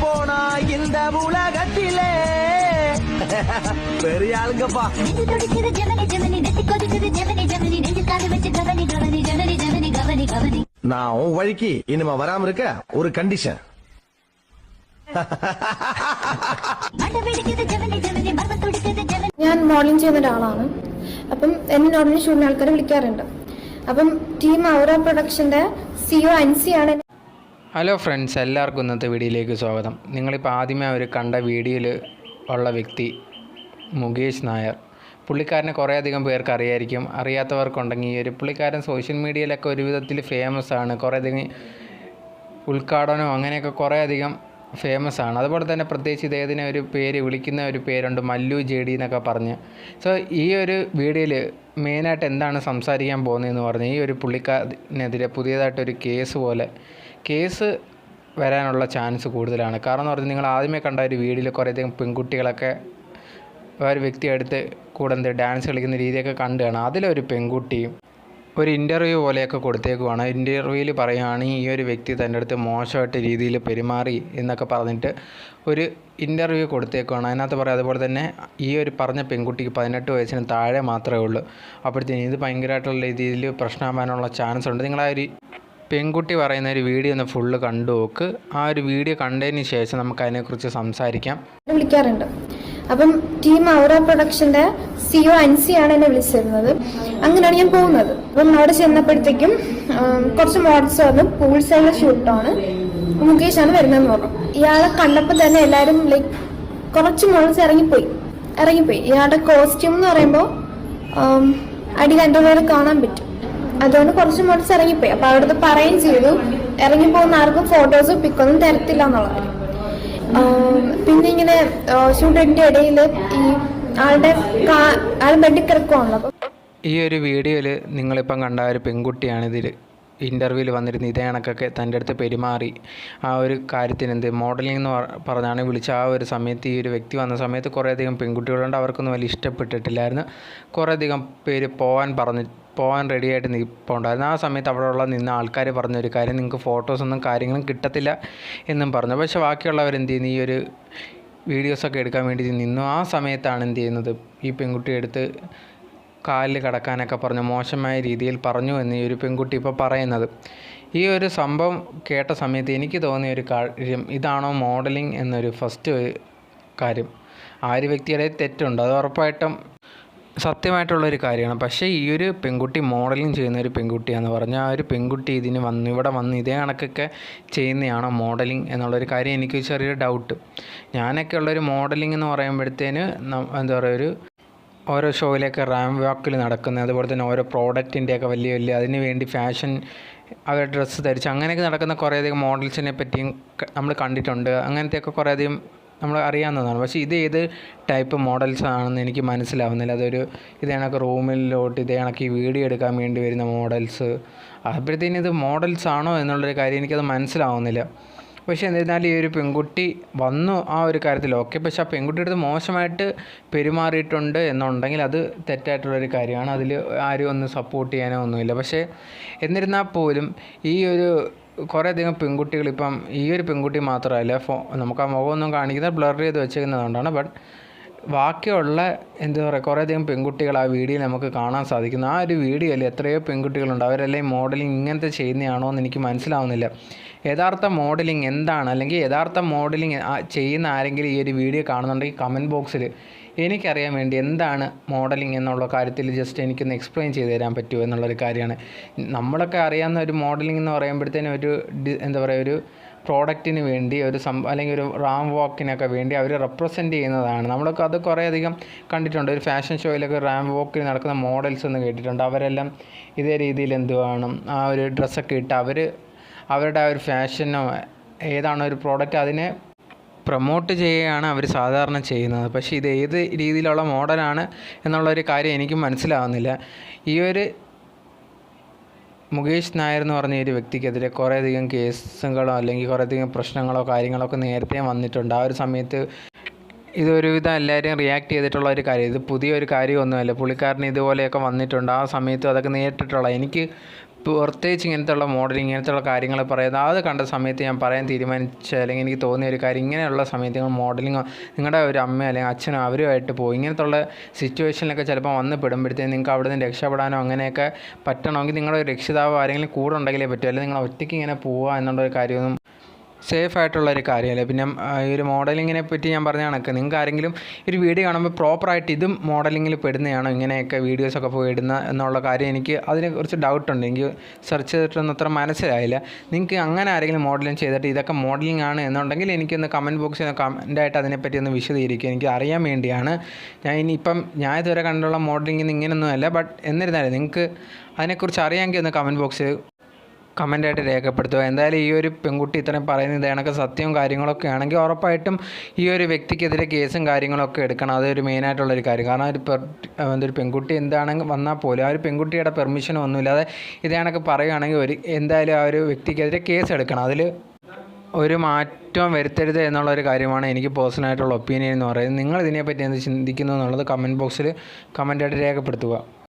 போனா இந்த உலகத்திலே பெரிய ஆளுங்கப்பா நெஞ்சு துடிக்குது ஜெமினி ஜெமினி நெத்தி கொதிக்குது ஜெமினி ஜெமினி நெஞ்சு காது வச்சு கவனி கவனி ஜெமினி ஜெமினி கவனி கவனி நான் உன் வழிக்கு இனிமே வராம இருக்க ஒரு கண்டிஷன் மண்டை வெடிக்குது ஜெமினி ஜெமினி மர்மம் துடிக்குது ஜெமினி ഞാൻ മോഡലിംഗ് ചെയ്യുന്ന ഒരാളാണ് അപ്പം എന്നെ നോർമലി ഷൂട്ടിന് ആൾക്കാർ വിളിക്കാറുണ്ട് അപ്പം ടീം ഔറ പ്രൊഡക്ഷൻ്റെ സിഒ അൻസിയാണ് എന്നെ ഹലോ ഫ്രണ്ട്സ് എല്ലാവർക്കും ഇന്നത്തെ വീഡിയോയിലേക്ക് സ്വാഗതം. നിങ്ങളിപ്പോൾ ആദ്യമേ അവർ കണ്ട വീഡിയോയിൽ ഉള്ള വ്യക്തി മുകേഷ് നായർ. പുള്ളിക്കാരനെ കുറേയധികം പേർക്ക് അറിയായിരിക്കും. അറിയാത്തവർക്കുണ്ടെങ്കിൽ ഈ ഒരു പുള്ളിക്കാരൻ സോഷ്യൽ മീഡിയയിലൊക്കെ ഒരു വിധത്തിൽ ഫേമസ് ആണ്. കുറേയധികം ഉദ്ഘാടനം അങ്ങനെയൊക്കെ കുറേയധികം ഫേമസ് ആണ്. അതുപോലെ തന്നെ പ്രത്യേകിച്ച് ഇദ്ദേഹത്തിനെ ഒരു പേര് വിളിക്കുന്ന ഒരു പേരുണ്ട് മല്ലു ജെ ഡി എന്നൊക്കെ പറഞ്ഞ്. സോ ഈ ഒരു വീഡിയോയിൽ മെയിനായിട്ട് എന്താണ് സംസാരിക്കാൻ പോകുന്നതെന്ന് പറഞ്ഞ് ഈ ഒരു പുള്ളിക്കാരനെതിരെ പുതിയതായിട്ടൊരു കേസ് പോലെ കേസ് വരാനുള്ള ചാൻസ് കൂടുതലാണ്. കാരണം എന്ന് പറഞ്ഞാൽ നിങ്ങൾ ആദ്യമേ കണ്ട ഒരു വീഡിയോയിൽ കുറേയധികം പെൺകുട്ടികളൊക്കെ ഒരു വ്യക്തി അടുത്ത് കൂടെ എന്ത് ഡാൻസ് കളിക്കുന്ന രീതിയൊക്കെ കണ്ടാണ് അതിലൊരു പെൺകുട്ടിയും ഒരു ഇന്റർവ്യൂ പോലെയൊക്കെ കൊടുത്തേക്കുവാണ്. ഇന്റർവ്യൂവിൽ പറയുകയാണ് ഈ ഒരു വ്യക്തി തന്റെ അടുത്ത് മോശമായിട്ട് രീതിയിൽ പെരുമാറി എന്നൊക്കെ പറഞ്ഞിട്ട് ഒരു ഇന്റർവ്യൂ കൊടുത്തേക്കുവാണ്. അതിനകത്ത് പറയാം അതുപോലെ തന്നെ ഈ ഒരു പറഞ്ഞ പെൺകുട്ടിക്ക് പതിനെട്ട് വയസ്സിന് താഴെ മാത്രമേ ഉള്ളൂ. അപ്പോഴത്തേനും ഇത് ഭയങ്കരമായിട്ടുള്ള രീതിയിൽ പ്രശ്നമാകാനുള്ള ചാൻസ് ഉണ്ട്. നിങ്ങളാ ഒരു പെൺകുട്ടി പറയുന്ന ഒരു വീഡിയോ ഒന്ന് ഫുള്ള് കണ്ടു നോക്ക്. ആ ഒരു വീഡിയോ കണ്ടതിന് ശേഷം നമുക്ക് അതിനെക്കുറിച്ച് സംസാരിക്കാം. വിളിക്കാറുണ്ട്. അപ്പം ടീം ഔറ പ്രൊഡക്ഷന്റെ സിഒ അൻസിയാണ് എന്നെ വിളിച്ചിരുന്നത്. അങ്ങനെയാണ് ഞാൻ പോകുന്നത്. അപ്പം അവിടെ ചെന്നപ്പോഴത്തേക്കും കുറച്ച് മോഡൽസ് വന്നു. പൂൾ സൈഡിലെ ഷൂട്ടാണ് മുകേഷാണ് വരുന്നതെന്ന് പറഞ്ഞു. ഇയാളെ കണ്ടപ്പോൾ തന്നെ എല്ലാവരും ലൈക്ക് കുറച്ച് മോഡൽസ് ഇറങ്ങിപ്പോയി. ഇറങ്ങിപ്പോയി. ഇയാളുടെ കോസ്റ്റ്യൂം എന്ന് പറയുമ്പോൾ അടി വേറെ കാണാൻ പറ്റും. അതുകൊണ്ട് കുറച്ച് മോഡൽസ് ഇറങ്ങിപ്പോയി അപ്പൊ അവിടുത്തെ പറയുകയും ചെയ്തു. ഇറങ്ങി പോകുന്ന ആർക്കും ഫോട്ടോസ് പിക്കൊന്നും തരത്തില്ല എന്നുള്ളത്. പിന്നെ ഇങ്ങനെ ഷൂട്ടിന്റെ ഇടയിൽ ഈ ആളുടെ ആൾ ബെഡിൽ കിടക്കുവാണല്ലോ. ഈ ഒരു വീഡിയോയിൽ നിങ്ങളിപ്പം കണ്ട ഒരു പെൺകുട്ടിയാണ് ഇതിൽ ഇന്റർവ്യൂവിൽ വന്നിരുന്ന ഇതേ കണക്കൊക്കെ തന്റെ അടുത്ത് പെരുമാറി. ആ ഒരു കാര്യത്തിന് എന്ത് മോഡലിംഗ് എന്ന് പറഞ്ഞാണ് വിളിച്ച ആ ഒരു സമയത്ത് ഈ ഒരു വ്യക്തി വന്ന സമയത്ത് കുറേയധികം പെൺകുട്ടികളുണ്ട്. അവർക്കൊന്നും വലിയ ഇഷ്ടപ്പെട്ടിട്ടില്ലായിരുന്നു. കുറേയധികം പേര് പോകാൻ പറഞ്ഞ് പോകാൻ റെഡി ആയിട്ട് നിൽപ്പുണ്ടായിരുന്നു ആ സമയത്ത് അവിടെയുള്ള നിന്ന ആൾക്കാർ പറഞ്ഞൊരു കാര്യം നിങ്ങൾക്ക് ഫോട്ടോസൊന്നും കാര്യങ്ങളും കിട്ടത്തില്ല എന്നും പറഞ്ഞു. പക്ഷെ ബാക്കിയുള്ളവർ എന്ത് ചെയ്യുന്നു? ഈ ഒരു വീഡിയോസൊക്കെ എടുക്കാൻ വേണ്ടി നിന്നു. ആ സമയത്താണ് എന്ത് ചെയ്യുന്നത്? ഈ പെൺകുട്ടി എടുത്ത് കാലിൽ കടക്കാനൊക്കെ പറഞ്ഞു മോശമായ രീതിയിൽ പറഞ്ഞു എന്ന് ഈ ഒരു പെൺകുട്ടി ഇപ്പോൾ പറയുന്നത്. ഈ ഒരു സംഭവം കേട്ട സമയത്ത് എനിക്ക് തോന്നിയ ഒരു കാര്യം ഇതാണോ മോഡലിംഗ് എന്നൊരു ഫസ്റ്റ് കാര്യം. ആ ഒരു വ്യക്തിയുടെ തെറ്റുണ്ട്. അത് ഉറപ്പായിട്ടും സത്യമായിട്ടുള്ളൊരു കാര്യമാണ്. പക്ഷേ ഈ ഒരു പെൺകുട്ടി മോഡലിംഗ് ചെയ്യുന്ന ഒരു പെൺകുട്ടിയാന്ന് പറഞ്ഞാൽ ആ ഒരു പെൺകുട്ടി ഇതിന് വന്ന് ഇവിടെ വന്ന് ഇതേ കണക്കൊക്കെ ചെയ്യുന്നതാണോ മോഡലിംഗ് എന്നുള്ളൊരു കാര്യം എനിക്ക് ചെറിയൊരു ഡൗട്ട്. ഞാനൊക്കെ ഉള്ളൊരു മോഡലിംഗ് എന്ന് പറയുമ്പോഴത്തേന് എന്താ പറയുക ഒരു ഓരോ ഷോയിലൊക്കെ റാം വാക്കിൽ നടക്കുന്ന അതുപോലെ തന്നെ ഓരോ പ്രോഡക്റ്റിന്റെയൊക്കെ വലിയ വലിയ അതിന് വേണ്ടി ഫാഷൻ അവർ ഡ്രസ്സ് ധരിച്ച് അങ്ങനെയൊക്കെ നടക്കുന്ന കുറേയധികം മോഡൽസിനെ പറ്റിയും നമ്മൾ കണ്ടിട്ടുണ്ട്. അങ്ങനത്തെയൊക്കെ കുറേയധികം നമ്മൾ അറിയാവുന്നതാണ് പക്ഷേ ഇത് ഏത് ടൈപ്പ് മോഡൽസ് ആണെന്ന് എനിക്ക് മനസ്സിലാവുന്നില്ല. അതൊരു ഇത് കണക്ക് റൂമിലോട്ട് ഇത് കണക്ക് ഈ വീഡിയോ എടുക്കാൻ വേണ്ടി വരുന്ന മോഡൽസ് അപ്പോഴത്തേനും ഇത് മോഡൽസ് ആണോ എന്നുള്ളൊരു കാര്യം എനിക്കത് മനസ്സിലാവുന്നില്ല. പക്ഷേ എന്നിരുന്നാലും ഈ ഒരു പെൺകുട്ടി വന്നു ആ ഒരു കാര്യത്തിൽ ഓക്കെ പക്ഷേ ആ പെൺകുട്ടിയുടെ അടുത്ത് മോശമായിട്ട് പെരുമാറിയിട്ടുണ്ട് എന്നുണ്ടെങ്കിൽ അത് തെറ്റായിട്ടുള്ളൊരു കാര്യമാണ്. അതിൽ ആരും ഒന്ന് സപ്പോർട്ട് ചെയ്യാനോ ഒന്നുമില്ല. പക്ഷേ എന്നിരുന്നാൽ പോലും ഈ ഒരു കുറേയധികം പെൺകുട്ടികൾ ഇപ്പം ഈ ഒരു പെൺകുട്ടി മാത്രമല്ല ഫോ നമുക്ക് ആ മുഖമൊന്നും കാണിക്കുന്നത് ബ്ലർ ചെയ്ത് വെച്ചേക്കുന്നതുകൊണ്ടാണ്. ബട്ട് ബാക്കിയുള്ള എന്താ പറയുക കുറേയധികം പെൺകുട്ടികൾ ആ വീഡിയോയിൽ നമുക്ക് കാണാൻ സാധിക്കുന്നു. ആ ഒരു വീഡിയോയിൽ എത്രയോ പെൺകുട്ടികളുണ്ട്. അവരെല്ലാം മോഡലിംഗ് ഇങ്ങനത്തെ ചെയ്യുന്നതാണോ എന്ന് എനിക്ക് മനസ്സിലാവുന്നില്ല. യഥാർത്ഥ മോഡലിംഗ് എന്താണ്? അല്ലെങ്കിൽ യഥാർത്ഥ മോഡലിംഗ് ചെയ്യുന്ന ആരെങ്കിലും ഈ ഒരു വീഡിയോ കാണുന്നുണ്ടെങ്കിൽ കമന്റ് ബോക്സിൽ എനിക്കറിയാൻ വേണ്ടി എന്താണ് മോഡലിംഗ് എന്നുള്ള കാര്യത്തിൽ ജസ്റ്റ് എനിക്കൊന്ന് എക്സ്പ്ലെയിൻ ചെയ്ത് തരാൻ പറ്റുമോ എന്നുള്ളൊരു കാര്യമാണ്. നമ്മളൊക്കെ അറിയാവുന്ന ഒരു മോഡലിംഗ് എന്ന് പറയുമ്പോഴത്തേനും ഒരു എന്താ പറയുക ഒരു പ്രോഡക്റ്റിന് വേണ്ടി ഒരു സം അല്ലെങ്കിൽ ഒരു റാം വാക്കിനൊക്കെ വേണ്ടി അവർ റെപ്രസെന്റ് ചെയ്യുന്നതാണ്. നമ്മളൊക്കെ അത് കുറേയധികം കണ്ടിട്ടുണ്ട്. ഒരു ഫാഷൻ ഷോയിലൊക്കെ റാം വാക്കിൽ നടക്കുന്ന മോഡൽസ് എന്ന് കേട്ടിട്ടുണ്ട്. അവരെല്ലാം ഇതേ രീതിയിൽ എന്തുവാണ് ആ ഒരു ഡ്രസ്സൊക്കെ ഇട്ട് അവർ അവരുടെ ആ ഒരു ഫാഷനോ ഏതാണോ ഒരു പ്രോഡക്റ്റ് അതിനെ പ്രൊമോട്ട് ചെയ്യുകയാണ് അവർ സാധാരണ ചെയ്യുന്നത്. പക്ഷേ ഇത് ഏത് രീതിയിലുള്ള മോഡലാണ് എന്നുള്ളൊരു കാര്യം എനിക്ക് മനസ്സിലാവുന്നില്ല. ഈ ഒരു മുകേഷ് നായർ എന്ന് പറഞ്ഞ ഒരു വ്യക്തിക്കെതിരെ കുറേയധികം കേസുകളോ അല്ലെങ്കിൽ കുറേയധികം പ്രശ്നങ്ങളോ കാര്യങ്ങളോ ഒക്കെ നേരത്തെ വന്നിട്ടുണ്ട്. ആ ഒരു സമയത്ത് ഇതൊരുവിധം എല്ലാവരും റിയാക്ട് ചെയ്തിട്ടുള്ള ഒരു കാര്യം. ഇത് പുതിയൊരു കാര്യമൊന്നുമല്ല. പുള്ളിക്കാരന് ഇതുപോലെയൊക്കെ വന്നിട്ടുണ്ട്. ആ സമയത്ത് അതൊക്കെ നേരിട്ടിട്ടുള്ള. എനിക്ക് പ്രത്യേകിച്ച് ഇങ്ങനത്തെയുള്ള മോഡലിംഗ് ഇങ്ങനത്തെയുള്ള കാര്യങ്ങൾ പറയുന്നത് അത് കണ്ട സമയത്ത് ഞാൻ പറയാൻ തീരുമാനിച്ച അല്ലെങ്കിൽ എനിക്ക് തോന്നിയ ഒരു കാര്യം ഇങ്ങനെയുള്ള സമയത്ത് നിങ്ങൾ മോഡലിംഗ് നിങ്ങളുടെ ഒരു അമ്മ അല്ലെങ്കിൽ അച്ഛനോ അവരുമായിട്ട് പോകും ഇങ്ങനത്തുള്ള സിറ്റുവേഷനിലൊക്കെ ചിലപ്പോൾ വന്ന് പെടുമ്പോഴത്തേക്കും നിങ്ങൾക്ക് അവിടെ നിന്ന് രക്ഷപ്പെടാനോ അങ്ങനെയൊക്കെ പറ്റണമെങ്കിൽ നിങ്ങളുടെ രക്ഷിതാവ് ആരെങ്കിലും കൂടെ ഉണ്ടെങ്കിലേ പറ്റൂ. അല്ലെങ്കിൽ നിങ്ങൾ ഒറ്റയ്ക്ക് ഇങ്ങനെ പോവുക എന്നുള്ള ഒരു കാര്യമൊന്നും സേഫ് ആയിട്ടുള്ള ഒരു കാര്യമല്ല? പിന്നെ ഈ ഒരു മോഡലിങ്ങിനെ പറ്റി ഞാൻ പറഞ്ഞ കണക്ക്. നിങ്ങൾക്ക് ആരെങ്കിലും ഒരു വീഡിയോ കാണുമ്പോൾ പ്രോപ്പറായിട്ട് ഇതും മോഡലിങ്ങിൽ പെടുന്നതാണോ? ഇങ്ങനെയൊക്കെ വീഡിയോസൊക്കെ പോയി ഇടുന്ന എന്നുള്ള കാര്യം എനിക്ക് അതിനെക്കുറിച്ച് ഡൗട്ടുണ്ട് എനിക്ക് സെർച്ച് ചെയ്തിട്ടൊന്നും അത്ര മനസ്സിലായില്ല. നിങ്ങൾക്ക് അങ്ങനെ ആരെങ്കിലും മോഡലിംഗ് ചെയ്തിട്ട് ഇതൊക്കെ മോഡലിംഗ് ആണ് എന്നുണ്ടെങ്കിൽ എനിക്കൊന്ന് കമന്റ് ബോക്സിൽ കമന്റായിട്ട് അതിനെപ്പറ്റി ഒന്ന് വിശദീകരിക്കുക. എനിക്ക് അറിയാൻ വേണ്ടിയാണ്. ഞാൻ ഇനിയിപ്പം ഞാൻ ഇതുവരെ കണ്ടുള്ള മോഡലിംഗ് ഇങ്ങനെയൊന്നും അല്ല. ബട്ട് എന്നിരുന്നാലും നിങ്ങൾക്ക് അതിനെക്കുറിച്ച് അറിയാമെങ്കിൽ ഒന്ന് കമന്റ് ബോക്സിൽ കമന്റായിട്ട് രേഖപ്പെടുത്തുക. എന്തായാലും ഈ ഒരു പെൺകുട്ടി ഇത്രയും പറയുന്നത് കണക്ക് സത്യവും കാര്യങ്ങളൊക്കെ ആണെങ്കിൽ ഉറപ്പായിട്ടും ഈ ഒരു വ്യക്തിക്കെതിരെ കേസും കാര്യങ്ങളൊക്കെ എടുക്കണം. അതൊരു മെയിനായിട്ടുള്ളൊരു കാര്യം. കാരണം ഒരു എന്തൊരു പെൺകുട്ടി എന്താണെങ്കിൽ വന്നാൽ പോലും ആ ഒരു പെൺകുട്ടിയുടെ പെർമിഷനും ഒന്നുമില്ലാതെ ഇത് കണക്ക് പറയുകയാണെങ്കിൽ ഒരു എന്തായാലും ആ ഒരു വ്യക്തിക്കെതിരെ കേസ് എടുക്കണം. അതിൽ ഒരു മാറ്റം വരുത്തരുത് എന്നുള്ള ഒരു കാര്യമാണ് എനിക്ക് പേഴ്സണലായിട്ടുള്ള ഒപ്പീനിയൻ എന്ന് പറയുന്നത്. നിങ്ങൾ ഇതിനെപ്പറ്റി എന്ത് ചിന്തിക്കുന്നു എന്നുള്ളത് കമന്റ് ബോക്സിൽ കമന്റായിട്ട് രേഖപ്പെടുത്തുക.